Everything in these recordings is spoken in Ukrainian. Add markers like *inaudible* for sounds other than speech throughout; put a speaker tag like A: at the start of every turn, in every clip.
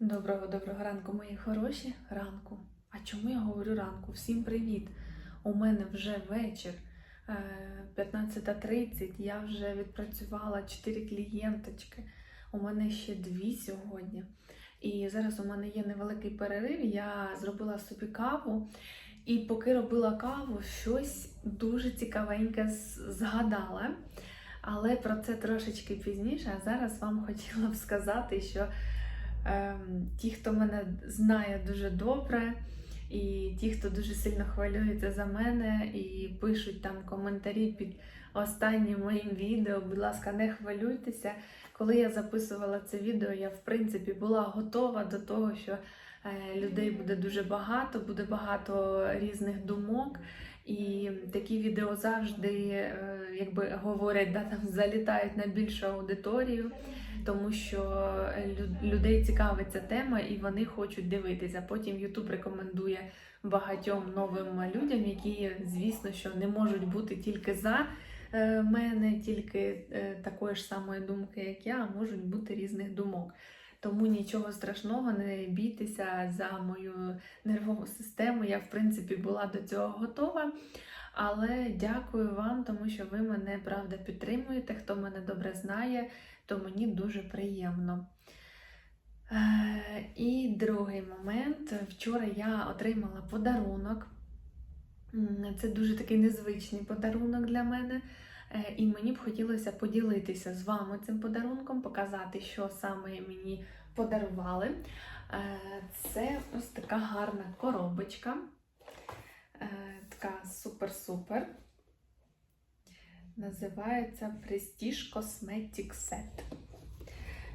A: Доброго доброго ранку, мої хороші. Ранку. А чому я говорю ранку? Всім привіт! У мене вже вечір. е, 15.30. Я вже відпрацювала 4 клієнточки. У мене ще дві сьогодні. І зараз у мене є невеликий перерив. Я зробила собі каву. І поки робила каву, щось дуже цікавеньке згадала. Але про це трошечки пізніше. А зараз вам *laughs* хотіла б сказати, що ті, хто мене знає дуже добре, і ті, хто дуже сильно хвилюється за мене і пишуть там коментарі під останнім моїм відео, будь ласка, не хвилюйтеся. Коли я записувала це відео, я в принципі була готова до того, що е, людей буде дуже багато, буде багато різних думок. І такі відео завжди е, якби говорять, да, там залітають на більшу аудиторію, тому що людей людей цікавиться тема і вони хочуть дивитися. Потім Ютуб рекомендує багатьом новим людям, які, звісно, що не можуть бути тільки за е, мене, тільки е, такої ж самої думки, як я, а можуть бути різних думок. Тому нічого страшного, не бійтеся за мою нервову систему. Я, в принципі, була до цього готова. Але дякую вам, тому що ви мене правда підтримуєте. Хто мене добре знає, то мені дуже приємно. Е, І другий момент. Вчора я отримала подарунок. Це дуже такий незвичний подарунок для мене. Е, І мені б хотілося поділитися з вами цим подарунком, показати, що саме мені подарували. Е, Це ось така гарна коробочка. Е, Така супер-супер. Називається Prestige Cosmetic Set.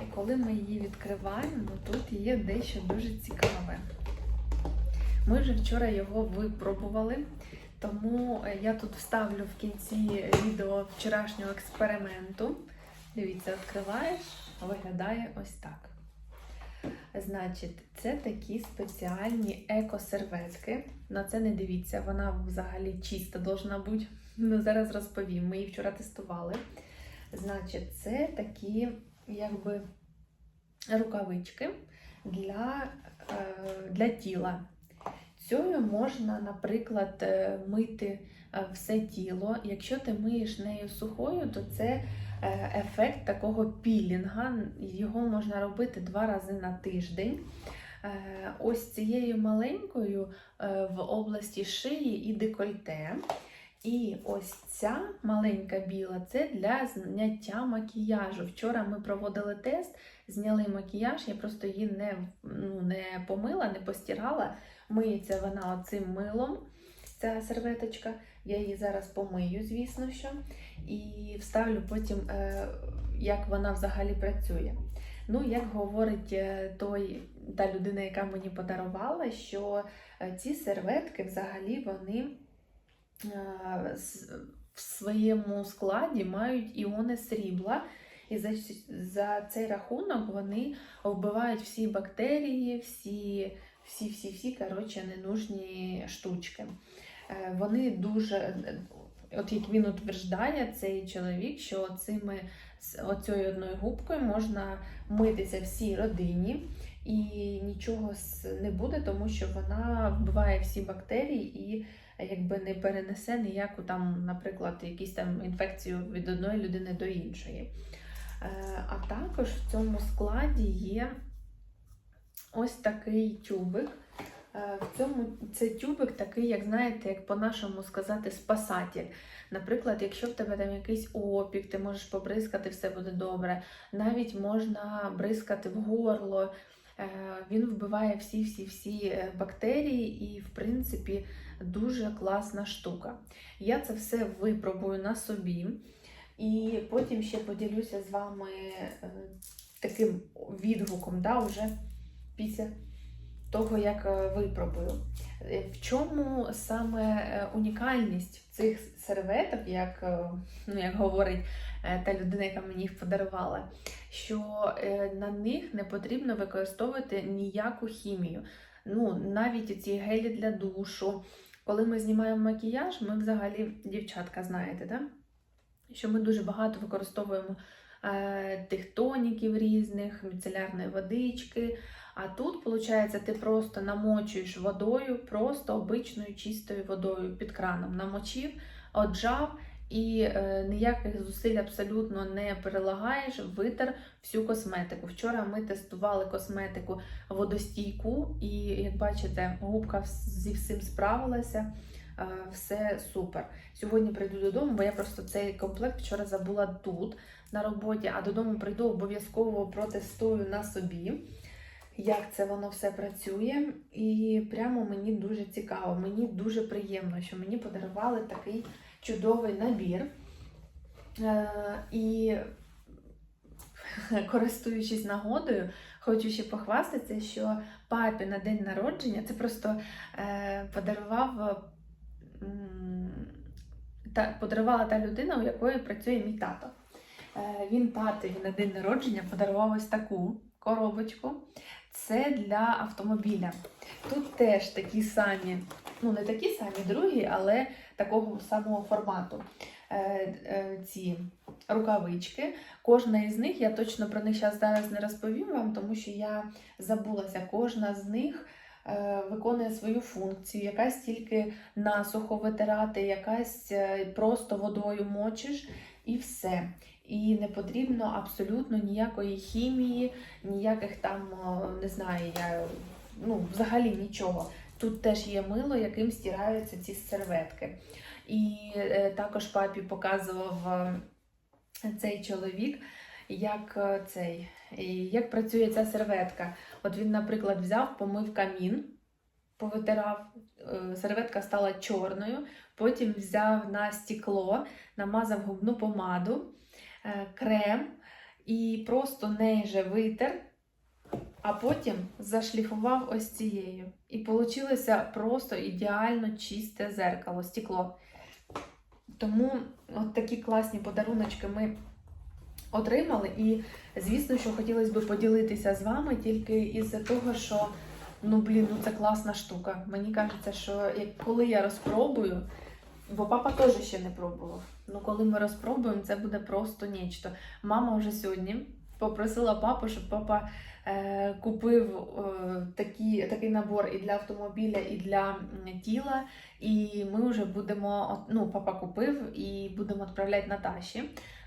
A: І коли ми її відкриваємо, тут є дещо дуже цікаве. Ми вже вчора його випробували, тому е, я тут вставлю в кінці відео вчорашнього експерименту. Дивіться, відкриваєш, виглядає ось так. Значить, це такі спеціальні еко-серветки. На це не дивіться, вона взагалі чиста должна бути. Ну, зараз розповім. Ми її вчора тестували. Значить, це такі, якби, рукавички для, е, для тіла. Цією можна, наприклад, е, мити е, все тіло. Якщо ти миєш нею сухою, то це е, ефект такого пілінга. Його можна робити два рази на тиждень. Ось цією маленькою в області шиї і декольте. І ось ця маленька біла це для зняття макіяжу. Вчора ми проводили тест, зняли макіяж, я просто її не, ну, не помила, не постирала. Миється вона оцим милом, ця серветочка. Я її зараз помию, звісно що, і вставлю потім, е, як вона взагалі працює. Ну, як говорить е, той, та людина, яка мені подарувала, що е, ці серветки взагалі вони в своєму складі мають іони срібла. І за, за цей рахунок вони вбивають всі бактерії, всі, всі, всі, всі коротше, ненужні штучки. Е, Вони дуже, от як він утверждає, цей чоловік, що цими оцією одною губкою можна митися всій родині, і нічого не буде, тому що вона вбиває всі бактерії і якби не перенесе ніяку там, наприклад, якісь там інфекцію від одної людини до іншої. Е, А також в цьому складі є ось такий тюбик. Е, В цьому це тюбик такий, як знаєте, як по-нашому сказати, спасатель. Наприклад, якщо в тебе там якийсь опік, ти можеш побризкати, все буде добре. Навіть можна бризкати в горло. Е, Він вбиває всі-всі-всі бактерії і, в принципі, дуже класна штука. Я це все випробую на собі. І потім ще поділюся з вами е, таким відгуком, да, вже після того, як е, випробую. Е, В чому саме е, унікальність цих серветок, як, ну, як говорить та людина, яка мені їх подарувала, що на них не потрібно використовувати ніяку хімію. Ну, навіть ці гелі для душу. Коли ми знімаємо макіяж, ми взагалі, дівчатка, знаєте, да? що ми дуже багато використовуємо е, тих тоніків різних, міцелярної водички, А тут, виходить, ти просто намочуєш водою, просто обичною чистою водою під краном. Намочив, отжав і е, ніяких зусиль абсолютно не прилагаєш, витер всю косметику. Вчора ми тестували косметику водостійку, і як бачите, губка зі всім справилася. Е, Все супер. Сьогодні прийду додому, бо я просто цей комплект вчора забула тут на роботі, а додому прийду обов'язково протестую на собі, як це воно все працює. І прямо мені дуже цікаво, мені дуже приємно, що мені подарували такий чудовий набір. Е, І *laughs* користуючись нагодою, хочу ще похвастатися, що папі на день народження це просто е, подарував та, подарувала та людина, у якої працює мій тато. Е, він татові на день народження подарував ось таку коробочку. Це для автомобіля. Тут теж такі самі, ну не такі самі другі, але такого самого формату. Е, е, ці рукавички. Кожна із них, я точно про них зараз не розповім вам, тому що я забулася, кожна з них е, виконує свою функцію. Якась тільки насухо витирати, якась е, просто водою мочиш і все. І не потрібно абсолютно ніякої хімії, ніяких там, не знаю, я, ну, взагалі нічого. Тут теж є мило, яким стираються ці серветки. І е, також папі показував е, цей чоловік, як е, цей, як працює ця серветка. От він, наприклад, взяв, помив камін, повитирав, серветка стала чорною, потім взяв на стекло, намазав губну помаду, крем і просто неї же витер. А потім зашліфував ось цією. І вийшло просто ідеально чисте зеркало, стекло. Тому от такі класні подаруночки ми отримали. І, звісно, що хотілося б поділитися з вами тільки із-за того, що ну блін, ну це класна штука. Мені кажеться, що коли я розпробую, бо папа теж ще не пробував. Ну, коли ми розпробуємо, це буде просто нічто. Мама вже сьогодні попросила папу, щоб папа е, купив е, такі, такий набор і для автомобіля, і для тіла. І ми вже будемо, ну, папа купив і будемо відправляти Наташі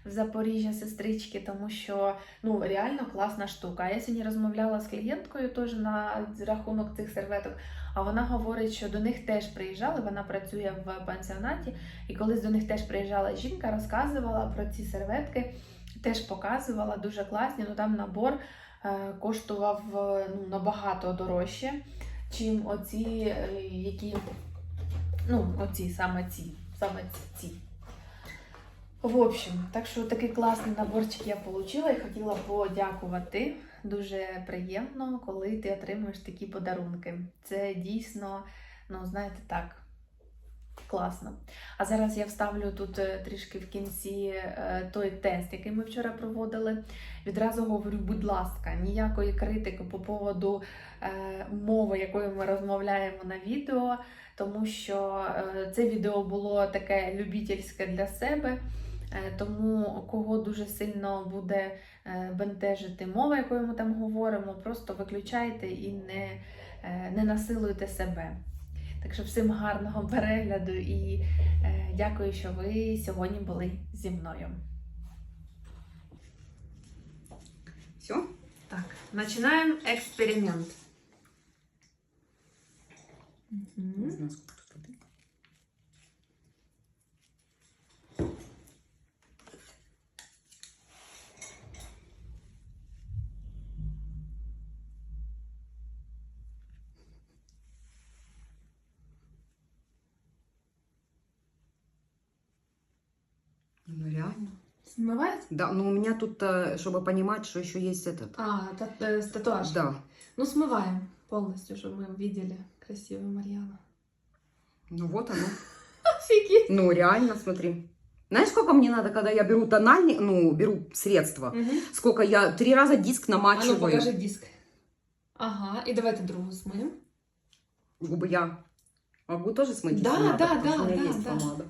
A: в Запоріжжя сестрички, тому що ну, реально класна штука. Я сьогодні розмовляла з клієнткою теж на рахунок цих серветок. А вона говорить, що до них теж приїжджали, вона працює в пансіонаті, і колись до них теж приїжджала жінка, розказувала про ці серветки, теж показувала дуже класні. Ну там набор е, коштував е, ну, набагато дорожче, чим оці, е, які, ну, оці саме ці, саме ці. В общем, так що такий класний наборчик я отримала і хотіла подякувати. Дуже приємно, коли ти отримуєш такі подарунки. Це дійсно, ну знаєте, так, класно. А зараз я вставлю тут е, трішки в кінці е, той тест, який ми вчора проводили. Відразу говорю, будь ласка, ніякої критики по поводу е, мови, якою ми розмовляємо на відео, тому що це відео було таке любительське для себе. Е, Тому кого дуже сильно буде е, бентежити мова, якою ми там говоримо, просто виключайте і не, е, не насилуйте себе. Так що всім гарного перегляду і дякую, що ви сьогодні були зі мною.
B: Все?
A: Так, починаємо експеримент.
B: Не реально.
A: Смивається?
B: Да, но у меня тут, э, чтобы понимать, что еще есть этот.
A: А, та, татуаж.
B: Да.
A: Ну, смываем полностью, чтобы мы видели красивую Марьяну.
B: Ну вот оно. *laughs*
A: Офигеть!
B: Ну реально, смотри. Знаешь, сколько мне надо, когда я беру тональник, ну, беру средство? Сколько я три раза диск
A: А ну
B: намачиваю.
A: покажи диск. Ага, і давайте другу смиємо.
B: Губы я могу тоже смыть?
A: Да,
B: если надо,
A: да,
B: потому что
A: да,
B: у меня
A: да,
B: есть
A: да.
B: помада.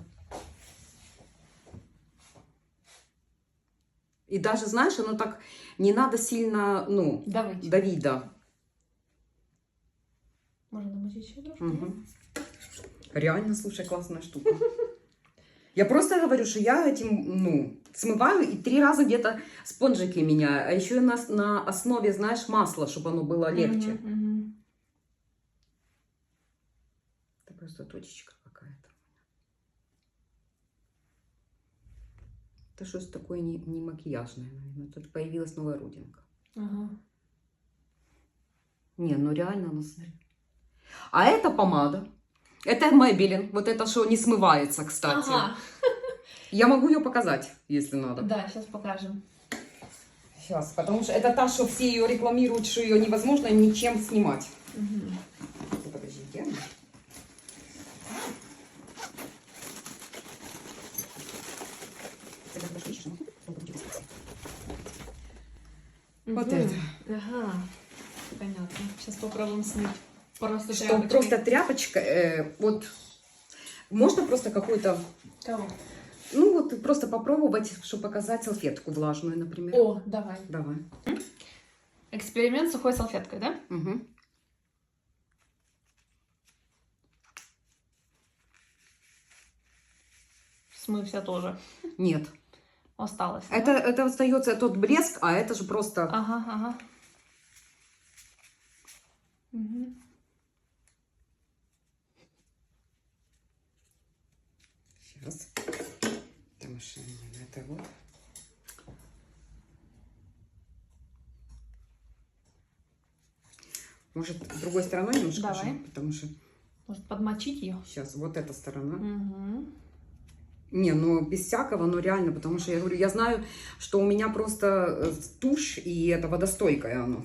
B: И даже, знаешь, оно так не надо сильно, ну,
A: Давайте.
B: давить, да.
A: Подмочить ще трошки.
B: Мгм. Реально, слушай, классная штука. Я просто говорю, что я этим, ну, смываю и три раза где-то спонжики меняю. А еще и на, на основе, знаешь, масла, чтобы оно было легче.
A: Мгм, мгм.
B: Это просто точечка Это что-то такое не, не макияжное, наверное. Тут появилась новая родинка.
A: Ага.
B: Не, ну реально, ну смотри. А это помада. Это Maybelline. Вот это, что не смывается, кстати.
A: Ага.
B: Я могу ее показать, если надо.
A: Да, сейчас покажем.
B: Сейчас, потому что это та, что все ее рекламируют, что ее невозможно ничем снимать.
A: Мгм.
B: Ну, Подожди, где она? Вот
A: Мгм.
B: это.
A: Ага. Понятно. Сейчас попробуем смыть. Просто
B: Что
A: тряпочкой.
B: просто тряпочка, э, вот, можно просто какую-то,
A: Кого?
B: ну вот просто попробовать, чтобы показать салфетку влажную, например.
A: О, давай.
B: Давай.
A: Эксперимент с сухой салфеткой, да?
B: Угу.
A: Смывся тоже.
B: Нет.
A: Осталось. да?
B: Это, это остается тот блеск, а это же просто...
A: Ага, ага. Мгм.
B: Сейчас. Потому что это вот. Может, другой стороной немножко?
A: Давай.
B: же? Потому что
A: Может подмочить ее?
B: сейчас вот эта сторона.
A: Угу.
B: Не, ну без всякого, ну реально, потому что я говорю, я знаю, что у меня просто э, тушь и это водостойкое оно.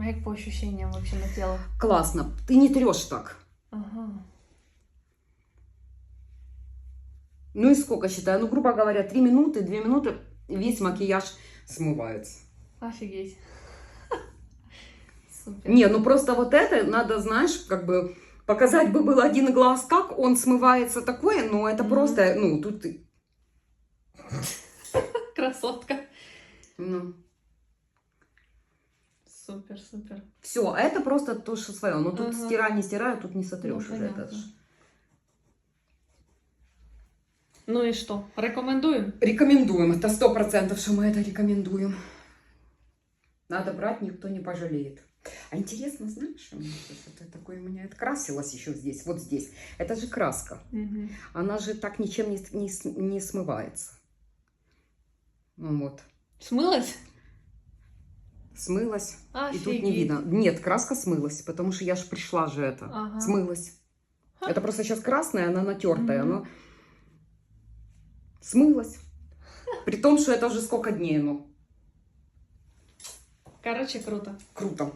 A: А як по ощущениям вообще на тело?
B: Классно. Ты не трешь так.
A: Ага.
B: Ну и сколько считаю? Ну, грубо говоря, 3 минуты, 2 минуты, весь макияж смывается.
A: Офигеть. Супер.
B: Не, ну просто вот это надо, знаешь, как бы показать бы был один глаз, как он смывается такое, но это
A: Мгм.
B: просто, ну, тут, и-
A: Красотка.
B: ну,
A: Супер, супер.
B: все, а это просто то, что свое, но тут
A: Ага.
B: стирай, не стирай, тут не сотрешь
A: Ну,
B: уже
A: понятно.
B: это. ж.
A: Ну и что? Рекомендуем?
B: Рекомендуем, это сто процентов, что мы это рекомендуем. Надо брать, никто не пожалеет. А интересно, знаешь, это такое у меня это красилось еще здесь, вот здесь. Это же краска.
A: Мгм.
B: Она же так ничем не, не, не смывается. Ну вот.
A: Смылась?
B: Смылась. И тут не
A: Офигеть.
B: видно. Нет, краска смылась, потому что я же пришла же это.
A: Ага.
B: Смылась.
A: Ха.
B: Это просто сейчас красная, она натертая.
A: Мгм.
B: Оно смылась. При том, что это уже сколько дней, ну,
A: Короче, круто.
B: круто.